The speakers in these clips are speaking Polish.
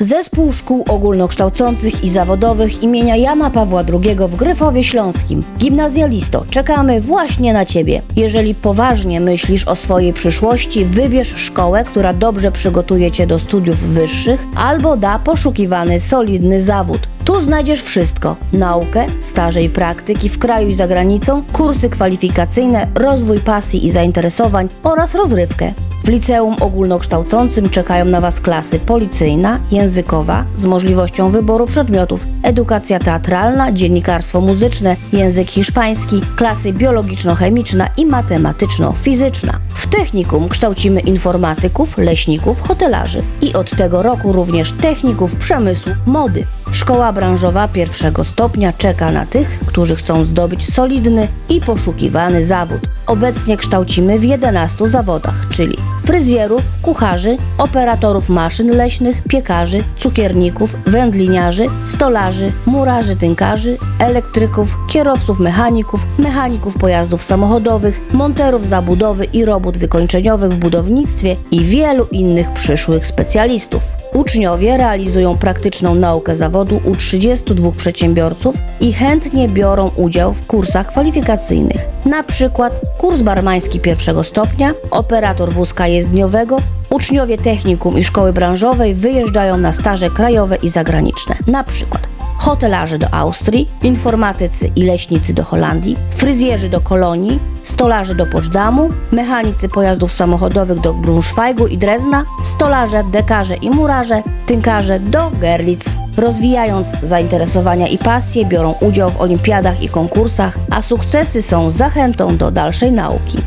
Zespół Szkół Ogólnokształcących i Zawodowych imienia Jana Pawła II w Gryfowie Śląskim. Gimnazjalisto, czekamy właśnie na Ciebie. Jeżeli poważnie myślisz o swojej przyszłości, wybierz szkołę, która dobrze przygotuje Cię do studiów wyższych albo da poszukiwany, solidny zawód. Tu znajdziesz wszystko: naukę, staże i praktyki w kraju i za granicą, kursy kwalifikacyjne, rozwój pasji i zainteresowań oraz rozrywkę. W liceum ogólnokształcącym czekają na Was klasy policyjna, językowa z możliwością wyboru przedmiotów, edukacja teatralna, dziennikarstwo muzyczne, język hiszpański, klasy biologiczno-chemiczna i matematyczno-fizyczna. W technikum kształcimy informatyków, leśników, hotelarzy i od tego roku również techników przemysłu mody. Szkoła branżowa pierwszego stopnia czeka na tych, którzy chcą zdobyć solidny i poszukiwany zawód. Obecnie kształcimy w 11 zawodach, czyli fryzjerów, kucharzy, operatorów maszyn leśnych, piekarzy, cukierników, wędliniarzy, stolarzy, murarzy, tynkarzy, elektryków, kierowców mechaników, mechaników pojazdów samochodowych, monterów zabudowy i robót wykończeniowych w budownictwie i wielu innych przyszłych specjalistów. Uczniowie realizują praktyczną naukę zawodu u 32 przedsiębiorców i chętnie biorą udział w kursach kwalifikacyjnych. Na przykład kurs barmański pierwszego stopnia, operator wózka jezdniowego, uczniowie technikum i szkoły branżowej wyjeżdżają na staże krajowe i zagraniczne. Na przykład hotelarze do Austrii, informatycy i leśnicy do Holandii, fryzjerzy do Kolonii, stolarze do Poczdamу, mechanicy pojazdów samochodowych do Braunschweigu i Drezna, stolarze, dekarze i murarze, tynkarze do Gerlitz. Rozwijając zainteresowania i pasje, biorą udział w olimpiadach i konkursach, a sukcesy są zachętą do dalszej nauki.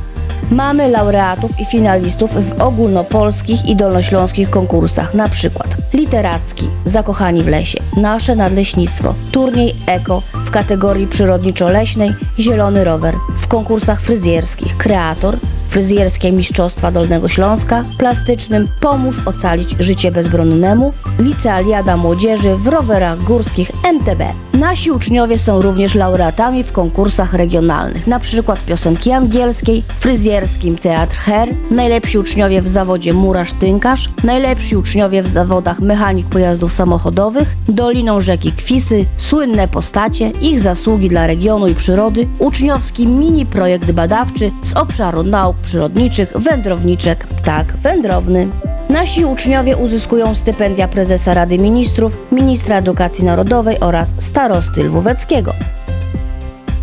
Mamy laureatów i finalistów w ogólnopolskich i dolnośląskich konkursach, na przykład literacki, zakochani w lesie, nasze nadleśnictwo, turniej eko w kategorii przyrodniczo-leśnej, zielony rower, w konkursach fryzjerskich, kreator, fryzjerskie mistrzostwa Dolnego Śląska, plastycznym pomóż ocalić życie bezbronnemu, licealiada młodzieży w rowerach górskich MTB. Nasi uczniowie są również laureatami w konkursach regionalnych, na przykład piosenki angielskiej, fryzjerskim Teatr Her, najlepsi uczniowie w zawodzie murarz-tynkarz, najlepsi uczniowie w zawodach mechanik pojazdów samochodowych, Doliną rzeki Kwisy, słynne postacie, ich zasługi dla regionu i przyrody, uczniowski mini projekt badawczy z obszaru nauk przyrodniczych, wędrowniczek, ptak wędrowny. Nasi uczniowie uzyskują stypendia prezesa Rady Ministrów, ministra edukacji narodowej oraz starosty lwóweckiego.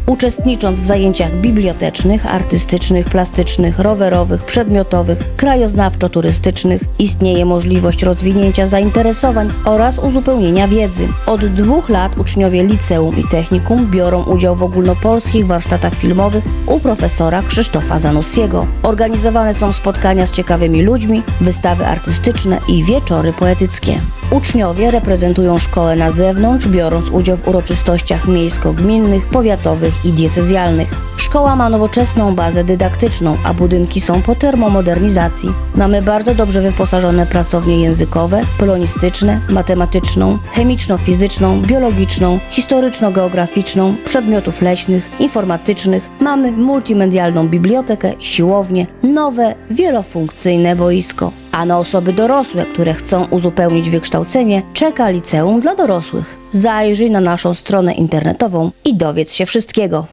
Uczestnicząc w zajęciach bibliotecznych, artystycznych, plastycznych, rowerowych, przedmiotowych, krajoznawczo-turystycznych, istnieje możliwość rozwinięcia zainteresowań oraz uzupełnienia wiedzy. Od dwóch lat uczniowie liceum i technikum biorą udział w ogólnopolskich warsztatach filmowych u profesora Krzysztofa Zanussiego. Organizowane są spotkania z ciekawymi ludźmi, wystawy artystyczne i wieczory poetyckie. Uczniowie reprezentują szkołę na zewnątrz, biorąc udział w uroczystościach miejsko-gminnych, powiatowych i diecezjalnych. Szkoła ma nowoczesną bazę dydaktyczną, a budynki są po termomodernizacji. Mamy bardzo dobrze wyposażone pracownie językowe, polonistyczne, matematyczną, chemiczno-fizyczną, biologiczną, historyczno-geograficzną, przedmiotów leśnych, informatycznych. Mamy multimedialną bibliotekę, siłownię, nowe, wielofunkcyjne boisko. A na osoby dorosłe, które chcą uzupełnić wykształcenie, czeka liceum dla dorosłych. Zajrzyj na naszą stronę internetową i dowiedz się wszystkiego.